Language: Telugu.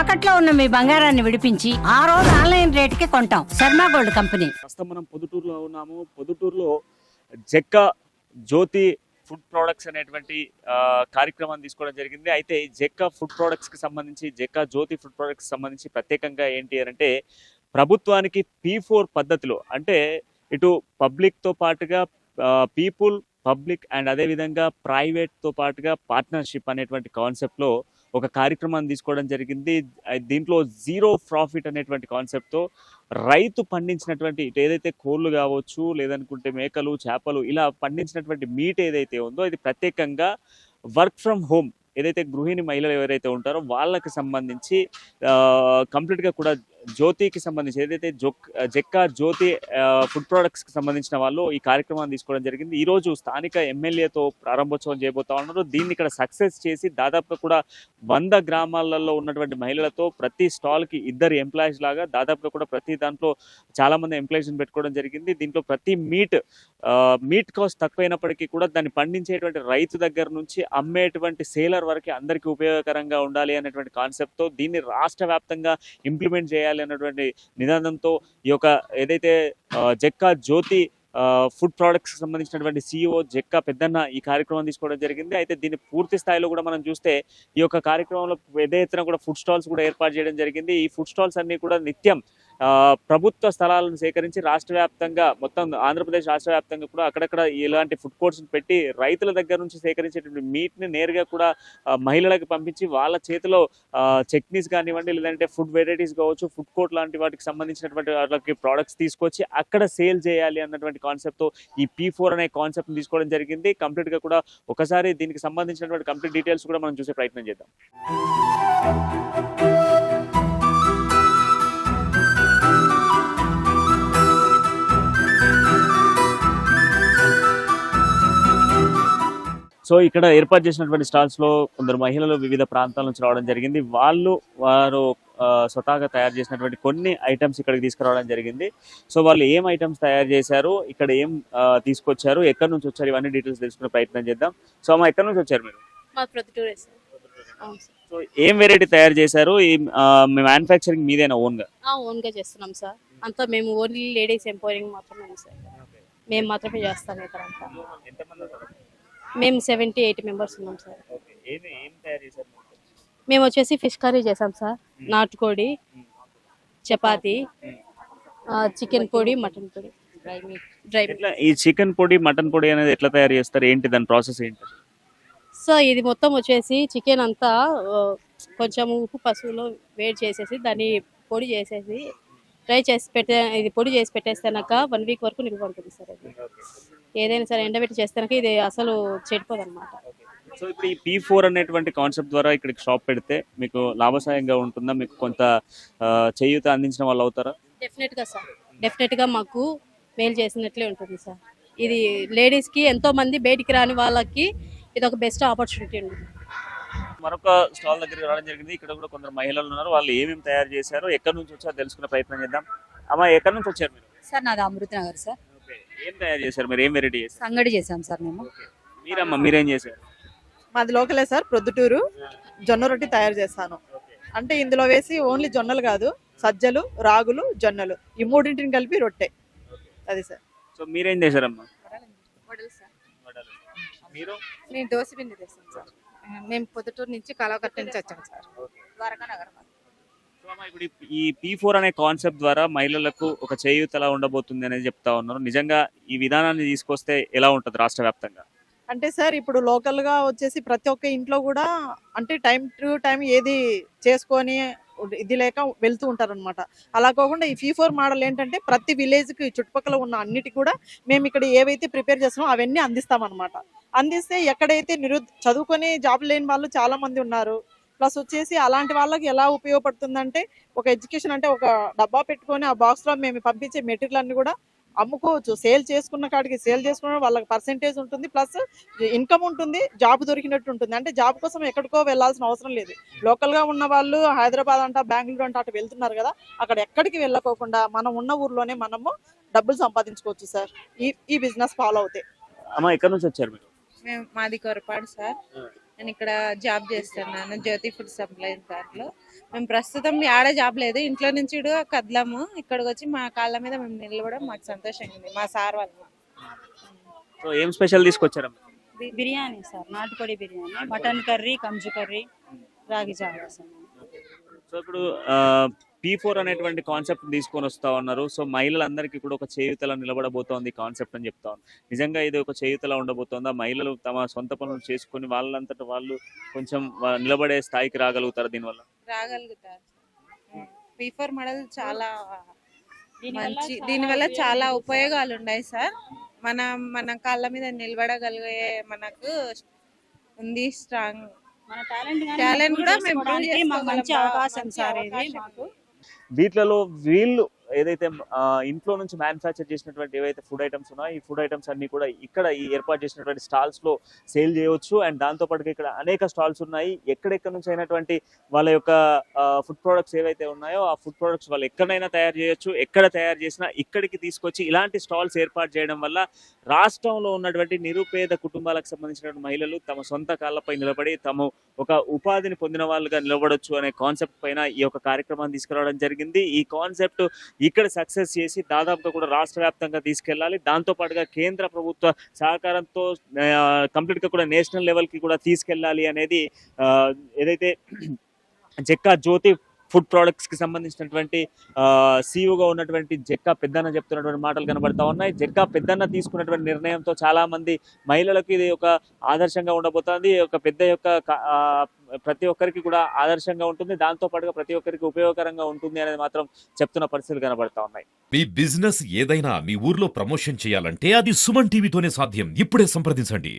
తాకట్లో ఉన్న మీ బంగారాన్ని విడిపించి ఆ రోజు ఆన్లైన్ రేటుకి కొంటాం. Sharma gold company. ప్రస్తుతం మనం పొద్దుటూరులో ఉన్నాము. పొద్దుటూరులో జక్క జ్యోతి ఫుడ్ ప్రొడక్ట్స్ అనేటువంటి కార్యక్రమాన్ని తీసుకోవడం జరిగింది. అయితే జెక్క ఫుడ్ ప్రొడక్ట్స్కి సంబంధించి జెక్క జ్యోతి ఫుడ్ ప్రొడక్ట్స్ సంబంధించి ప్రత్యేకంగా ఏంటి అంటే ప్రభుత్వానికి పీ ఫోర్ పద్ధతిలో అంటే ఇటు పబ్లిక్తో పాటుగా పీపుల్ పబ్లిక్ అండ్ అదే విధంగా పాటుగా పార్ట్నర్షిప్ అనేటువంటి కాన్సెప్ట్లో ఒక కార్యక్రమాన్ని తీసుకోవడం జరిగింది. దీంట్లో జీరో ప్రాఫిట్ అనేటువంటి కాన్సెప్ట్తో రైతు పండించినటువంటి ఏదైతే కోళ్ళు కావచ్చు లేదనుకుంటే మేకలు చేపలు ఇలా పండించినటువంటి మీట్ ఏదైతే ఉందో ఇది ప్రత్యేకంగా వర్క్ ఫ్రమ్ హోమ్ ఏదైతే గృహిణి మహిళలు ఎవరైతే ఉంటారో వాళ్ళకి సంబంధించి కంప్లీట్గా కూడా జ్యోతికి సంబంధించి ఏదైతే జొక్ జెక్కా జ్యోతి ఫుడ్ ప్రొడక్ట్స్కి సంబంధించిన వాళ్ళు ఈ కార్యక్రమాన్ని తీసుకోవడం జరిగింది. ఈ రోజు స్థానిక ఎమ్మెల్యేతో ప్రారంభోత్సవం చేయబోతా ఉన్నారు. దీన్ని ఇక్కడ సక్సెస్ చేసి దాదాపు కూడా వంద గ్రామాలలో ఉన్నటువంటి మహిళలతో ప్రతి స్టాల్కి ఇద్దరు ఎంప్లాయీస్ లాగా దాదాపుగా కూడా ప్రతి దాంట్లో చాలా మంది ఎంప్లాయీస్ పెట్టుకోవడం జరిగింది. దీంట్లో ప్రతి మీట్ మీట్ కాస్ట్ తక్కువైనప్పటికీ కూడా దాన్ని పండించేటువంటి రైతు దగ్గర నుంచి అమ్మేటువంటి సేలర్ వరకు అందరికీ ఉపయోగకరంగా ఉండాలి అనేటువంటి కాన్సెప్ట్తో దీన్ని రాష్ట్ర వ్యాప్తంగా ఇంప్లిమెంట్ చేయాలి అన్నటువంటి నినాదంతో ఈ యొక్క ఏదైతే ఆ, జెక్కా జ్యోతి ఫుడ్ ప్రొడక్ట్స్ సంబంధించినటువంటి సిఇఓ జెక్క పెద్దన్న ఈ కార్యక్రమం తీసుకోవడం జరిగింది. అయితే దీన్ని పూర్తి స్థాయిలో కూడా మనం చూస్తే ఈ యొక్క కార్యక్రమంలో పెద్ద ఎత్తున కూడా ఫుడ్ స్టాల్స్ కూడా ఏర్పాటు చేయడం జరిగింది. ఈ ఫుడ్ స్టాల్స్ అన్ని కూడా నిత్యం ప్రభుత్వ స్థలాలను సేకరించి రాష్ట్ర వ్యాప్తంగా మొత్తం ఆంధ్రప్రదేశ్ రాష్ట్ర వ్యాప్తంగా కూడా అక్కడక్కడ ఇలాంటి ఫుడ్ కోర్ట్స్ని పెట్టి రైతుల దగ్గర నుంచి సేకరించేటువంటి మీట్ని నేరుగా కూడా మహిళలకు పంపించి వాళ్ళ చేతిలో చట్నీస్ కానివ్వండి లేదంటే ఫుడ్ వెరైటీస్ కావచ్చు ఫుడ్ కోర్ట్ లాంటి వాటికి సంబంధించినటువంటి వాళ్ళకి ప్రోడక్ట్స్ తీసుకొచ్చి అక్కడ సేల్ చేయాలి అన్నటువంటి కాన్సెప్ట్తో ఈ పీ ఫోర్ అనే కాన్సెప్ట్ తీసుకోవడం జరిగింది. కంప్లీట్గా కూడా ఒకసారి దీనికి సంబంధించినటువంటి కంప్లీట్ డీటెయిల్స్ కూడా మనం చూసే ప్రయత్నం చేద్దాం. సో ఇక్కడ ఏర్పాటు చేసినటువంటి స్టాల్స్లో కొందరు మహిళలు వివిధ ప్రాంతాల నుంచి రావడం జరిగింది. వాళ్ళు వారు స్వతహాగా తయారు చేసినటువంటి కొన్ని ఐటమ్స్ ఇక్కడికి తీసుకురావడం జరిగింది. సో వాళ్ళు ఏం ఐటమ్స్ తయారు చేశారు ఇక్కడ ఏం తీసుకొచ్చారు ఎక్కడి నుంచి వచ్చారు ఇవన్నీ డీటెయిల్స్ తెలుసుకునే ప్రయత్నం చేద్దాం. సో అమ్మ ఎక్కడి నుంచి వచ్చారు మీరు? మా సో ఏం వెరైటీ తయారు చేశారు? మీ మ్యానుఫ్యాక్చరింగ్ మీదేనా ఓన్గా? ఓన్గా చేస్తున్నాం సార్. అంతా మేము ఓన్లీ లేడీస్ ఎంపవరింగ్ మాత్రమే సార్? మేము మాత్రమే చేస్తాం ఇక్కడ అంతా మేము సెవెంటీ ఎయిటీ మెంబర్స్ ఉన్నాం సార్ మేము వచ్చేసి ఫిష్ కర్రీ చేసాం సార్ నాటుకోడి చపాతి చికెన్ పొడి మటన్ పొడి. డ్రై మీట్ డ్రై ఈ చికెన్ పొడి మటన్ పొడి అనేది ఎట్లా తయారు చేస్తారు? ఏంటి దాని ప్రాసెస్ ఏంటి? సో ఇది మొత్తం వచ్చేసి చికెన్ అంతా కొంచెం ఉప్పు పసుపులో వేడి చేసేసి దాన్ని పొడి చేసేసి ఫ్రై చేసి పెట్టే ఇది పొడి చేసి పెట్టేస్తాక వన్ వీక్ వరకు నిల్వ ఉంటుంది సార్ అది. ఏదైనా సరే ఎండబెట్టి చేస్తాక ఇది అసలు చెడిపోదు అనమాట సో ఇప్పుడు ఈ పీ ఫోర్ అనేటువంటి కాన్సెప్ట్ ద్వారా ఇక్కడికి షాప్ పెడితే మీకు లాభసాయంగా ఉంటుందా? మీకు కొంత చేయూత అందించిన వాళ్ళు అవుతారా? డెఫినెట్గా సార్. డెఫినెట్గా మాకు మేలు చేసినట్లే ఉంటుంది సార్. ఇది లేడీస్కి ఎంతో మంది బయటికి రాని వాళ్ళకి ఇది ఒక బెస్ట్ ఆపర్చునిటీ ఉంది మరొక స్టాల్ దగ్గరికి రావడం జరిగింది. ఇక్కడ కూడా కొందరు మహిళలు ఉన్నారు. వాళ్ళు ఏమేమి తయారు చేశారు? ఎక్కడి నుంచి వచ్చారో తెలుసుకునే ప్రయత్నం చేద్దాం. అమ్మా ఎక్కడి నుంచి వచ్చారు మీరు? సార్ నాది అమృత నగర్ సార్. ఏం తయారు చేశారు? మీరు ఏం వెరైటీ చేశారు? సంగడి చేసాం సార్ మేము. మీరమ్మా మీరేం చేశారు? మాది లోకలే సార్ ప్రొద్దుటూరు. జొన్న రొట్టి తయారు చేస్తాను అంటే ఇందులో వేసి ఓన్లీ జొన్నలు కాదు సజ్జలు రాగులు జొన్నలు. ఈ మూడింటిని కలిపి రొట్టె. అది సార్. సో మీరేం చేశారమ్మా? వడలు సార్. వడలు. మీరు? మేము దోశ పిండి తెస్తాం సార్. మేము పొద్దుటూరు నుంచి కలవకట్ట నుంచి వచ్చాం సార్. ద్వారకా నగర్. ఇప్పుడు ఈ- పీ ఫోర్ అనే కాన్సెప్ట్ ద్వారా మహిళలకు ఒక చేయూత ఎలా ఉండబోతుంది అనేది చెప్తా ఉన్నారు. నిజంగా ఈ విధానాన్ని తీసుకొస్తే ఎలా ఉంటుంది రాష్ట్ర వ్యాప్తంగా? అంటే సార్ ఇప్పుడు లోకల్గా వచ్చేసి ప్రతి ఒక్క ఇంట్లో కూడా అంటే టైం టు టైం ఏది చేసుకొని ఇది లేక వెళ్తూ ఉంటారు అనమాట అలా కాకుండా ఈ ఫీ ఫోర్ మోడల్ ఏంటంటే ప్రతి విలేజ్కి చుట్టుపక్కల ఉన్న అన్నిటి కూడా మేము ఇక్కడ ఏవైతే ప్రిపేర్ చేస్తున్నామో అవన్నీ అందిస్తామన్నమాట. అందిస్తే ఎక్కడైతే నిరు చదువుకొని జాబ్ లేని వాళ్ళు చాలా మంది ఉన్నారు. ప్లస్ వచ్చేసి అలాంటి వాళ్ళకి ఎలా ఉపయోగపడుతుందంటే ఒక ఎడ్యుకేషన్ అంటే ఒక డబ్బా పెట్టుకొని ఆ బాక్స్లో మేము పంపించే మెటీరియల్ అన్ని కూడా అమ్ముకోవచ్చు. సేల్ చేసుకున్న కాడికి సేల్ చేసుకున్న వాళ్ళకి పర్సెంటేజ్ ఉంటుంది. ప్లస్ ఇన్కమ్ ఉంటుంది జాబ్ దొరికినట్టు ఉంటుంది. అంటే జాబ్ కోసం ఎక్కడికో వెళ్ళాల్సిన అవసరం లేదు. లోకల్గా ఉన్న వాళ్ళు హైదరాబాద్ అంట బెంగళూరు అంట అటు వెళ్తున్నారు కదా అక్కడ ఎక్కడికి వెళ్ళకోకుండా మనం ఉన్న ఊర్లోనే మనము డబ్బులు సంపాదించుకోవచ్చు సార్. ఈ ఈ బిజినెస్ ఫాలో అవుతాయి అమ్మా ఎక్కడి నుంచి వచ్చారు మీరు? మేము మాది కొరపాడు సార్. నేను ఇక్కడ జాబ్ చేస్తున్నాను జ్యోతి ఫుడ్ సప్లై దాంట్లో. మేము ప్రస్తుతం ఆడ జాబ్ లేదు ఇంట్లో నుంచి కూడా కదలము ఇక్కడికి వచ్చి మా కాళ్ళ మీద మేము నిలబడడం మాకు సంతోషంగా ఉంది మా సార్ వల్ల సో ఏం స్పెషల్ తీసుకొచ్చారు బిర్యానీ సార్ నాటుకోడి బిర్యానీ మటన్ కర్రీ కంజు కర్రీ రాగి జావా సార్ సో ఇప్పుడు పీ ఫోర్ అనేటువంటి కాన్సెప్ట్ తీసుకొని వస్తా ఉన్నారు. సో మహిళలందరికీ కూడా ఒక చేయుతలా నిలబడబోతోంది కాన్సెప్ట్ అని చెప్తా నిజంగా ఇది ఒక చేయుతలా ఉండబోతోందా? మహిళలు తమ సొంత పనులు చేసుకొని వాళ్ళంతట వాళ్ళు కొంచెం నిలబడే స్థాయికి రాగలుగుతారు దీనివల్ల? రాగలుగుతారు. పీ ఫోర్ మోడల్ చాలా మంచి దీనివల్ల చాలా ఉపయోగాలు ఉన్నాయి సార్. మన మన కాళ్ళ మీద నిలబడగలిగే మనకు ఉంది స్ట్రాంగ్ మన టాలెంట్ కూడా మేము మంచి. అవకాశం సార్ ఇది మాకు. వీటిలలో వీళ్ళు ఏదైతే ఇంట్లో నుంచి మ్యానుఫ్యాక్చర్ చేసినటువంటి ఏవైతే ఫుడ్ ఐటమ్స్ ఉన్నాయో ఈ ఫుడ్ ఐటమ్స్ అన్ని కూడా ఇక్కడ ఈ ఏర్పాటు చేసినటువంటి స్టాల్స్లో సేల్ చేయవచ్చు. అండ్ దాంతోపాటుగా ఇక్కడ అనేక స్టాల్స్ ఉన్నాయి. ఎక్కడెక్కడ నుంచి అయినటువంటి వాళ్ళ యొక్క ఫుడ్ ప్రొడక్ట్స్ ఏవైతే ఉన్నాయో ఆ ఫుడ్ ప్రొడక్ట్స్ వాళ్ళు ఎక్కడైనా తయారు చేయొచ్చు. ఎక్కడ తయారు చేసినా ఇక్కడికి తీసుకొచ్చి ఇలాంటి స్టాల్స్ ఏర్పాటు చేయడం వల్ల రాష్ట్రంలో ఉన్నటువంటి నిరుపేద కుటుంబాలకు సంబంధించినటువంటి మహిళలు తమ సొంత కాళ్ళపై నిలబడి తమ ఒక ఉపాధిని పొందిన వాళ్ళుగా నిలబడొచ్చు అనే కాన్సెప్ట్ పైన ఈ యొక్క కార్యక్రమాన్ని తీసుకురావడం జరిగింది. ఈ కాన్సెప్ట్ ఇక్కడ సక్సెస్ చేసి దాదాపుగా కూడా రాష్ట్ర వ్యాప్తంగా తీసుకెళ్ళాలి. దాంతో పాటుగా కేంద్ర ప్రభుత్వ సహకారంతో కంప్లీట్గా కూడా నేషనల్ లెవెల్కి కూడా తీసుకెళ్ళాలి అనేది ఏదైతే జెక్కా జ్యోతి ఫుడ్ ప్రొడక్ట్స్కి సంబంధించినటువంటి సీఈఓగా ఉన్నటువంటి జెక్కా పెద్దన్న చెప్తున్నటువంటి మాటలు కనబడతా ఉన్నాయి. జెక్కా పెద్దన్న తీసుకున్నటువంటి నిర్ణయంతో చాలామంది మహిళలకు ఇది ఒక ఆదర్శంగా ఉండబోతోంది. ఒక పెద్ద యొక్క ప్రతి ఒక్కరికి కూడా ఆదర్శంగా ఉంటుంది. దాంతో పాటుగా ప్రతి ఒక్కరికి ఉపయోగకరంగా ఉంటుంది అనేది మాత్రం చెప్తున్న పరిస్థితులు కనబడతా ఉన్నాయి. మీ బిజినెస్ ఏదైనా మీ ఊర్లో ప్రమోషన్ చేయాలంటే అది సుమన్ టీవీతోనే సాధ్యం. ఇప్పుడే సంప్రదించండి.